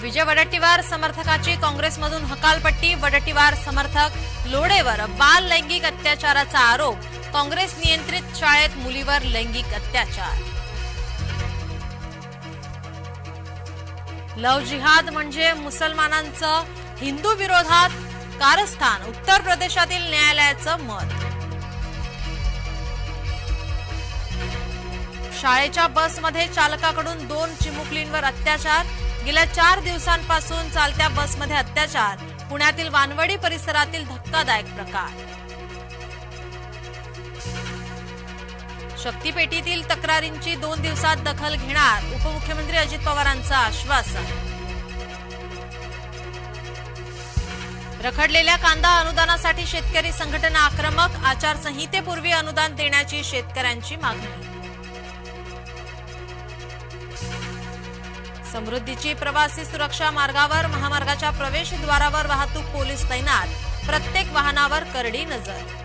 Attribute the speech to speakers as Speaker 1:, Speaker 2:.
Speaker 1: विजय वडट्टीवार समर्थकाची काँग्रेसमधून हकालपट्टी वडट्टीवार समर्थक लोडेवर बाल लैंगिक अत्याचाराचा आरोप काँग्रेस नियंत्रित शाळेत मुलीवर लैंगिक अत्याचार. लव जिहाद म्हणजे मुसलमानांचं हिंदू विरोधात कारस्थान उत्तर प्रदेशातील न्यायालयाचं मत. शाळेच्या बसमध्ये चालकाकडून दोन चिमुकलींवर अत्याचार गेल्या चार दिवसांपासून चालत्या बसमध्ये अत्याचार पुण्यातील वानवडी परिसरातील धक्कादायक प्रकार. शक्तीपेटीतील तक्रारींची दोन दिवसात दखल घेणार उपमुख्यमंत्री अजित पवारांचं आश्वासन. रखडलेल्या कांदा अनुदानासाठी शेतकरी संघटना आक्रमक आचारसंहितेपूर्वी अनुदान देण्याची शेतकऱ्यांची मागणी. समृद्धीची प्रवासी सुरक्षा मार्गावर महामार्गाच्या प्रवेशद्वारावर वाहतूक पोलीस तैनात. प्रत्येक वाहनावर करडी नजर.